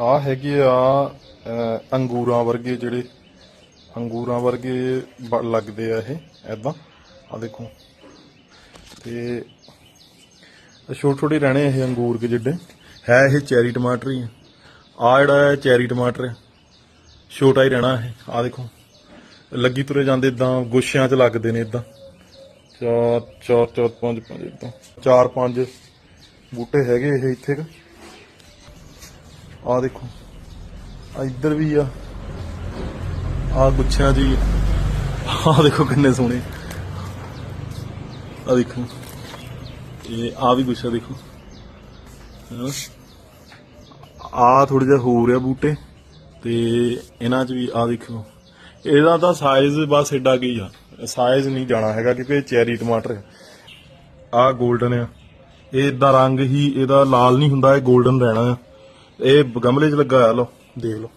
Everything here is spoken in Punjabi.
ਆ ਹੈਗੇ ਆ ਅੰਗੂਰਾਂ ਵਰਗੇ ਜਿਹੜੇ ਅੰਗੂਰਾਂ ਵਰਗੇ ਲੱਗਦੇ ਆ ਇਹ ਐਦਾਂ ਆ ਦੇਖੋ। ਤੇ ਛੋਟੇ ਛੋਟੇ ਰਹਿਣੇ ਇਹ ਅੰਗੂਰ ਕੇ ਜਿੱਡੇ। ਹੈ ਇਹ ਚੈਰੀ ਟਮਾਟਰ ਹੀ ਆ। ਆਹ ਜਿਹੜਾ ਹੈ ਚੈਰੀ ਟਮਾਟਰ ਹੈ ਛੋਟਾ ਹੀ ਰਹਿਣਾ ਇਹ। ਆ ਦੇਖੋ। ਲੱਗੀ ਤੁਰੇ ਜਾਂਦੇ ਇਦਾਂ ਗੁੱਛਿਆਂ 'ਚ ਲੱਗਦੇ ਨੇ ਇਦਾਂ ਚਾਰ ਚਾਰ ਚਾਰ, ਪੰਜ ਪੰਜ ਇਦਾਂ ਚਾਰ, ਪੰਜ ਬੂਟੇ ਹੈਗੇ ਇਹ ਇੱਥੇ ਆ ਦੇਖੋ। ਆ ਇੱਧਰ ਵੀ ਆ। ਆ ਗੁੱਛਿਆਂ ਜੀ ਆ। ਦੇਖੋ ਕਿੰਨੇ ਸੋਹਣੇ। ਆ ਦੇਖੋ। ਇਹ ਆ ਵੀ ਗੁੱਛਾ ਦੇਖੋ। ਆ ਥੋੜਾ ਜਿਹਾ ਹੋ ਰਿਹਾ ਬੂਟੇ। ਤੇ ਇਹਨਾਂ 'ਚ ਵੀ ਆ ਦੇਖੋ। ਇਹਦਾ ਤਾਂ ਸਾਈਜ਼ ਬਸ ਏਡਾ ਕੀ ਆ। ਸਾਈਜ਼ ਨਹੀਂ ਜਾਣਾ ਹੈਗਾ ਕਿਉਂਕਿ ਇਹ ਚੈਰੀ ਟਮਾਟਰ ਹੈ ਆ। 골ਡਨ ਆ। ਇਹ ਦਾ ਰੰਗ ਹੀ ਇਹਦਾ ਲਾਲ ਨਹੀਂ ਹੁੰਦਾ, ਇਹ 골ਡਨ ਰਹਿਣਾ ਆ। ਇਹ ਗਮਲੇ 'ਚ ਲੱਗਾ ਆ ਲਓ ਦੇਖ ਲਓ।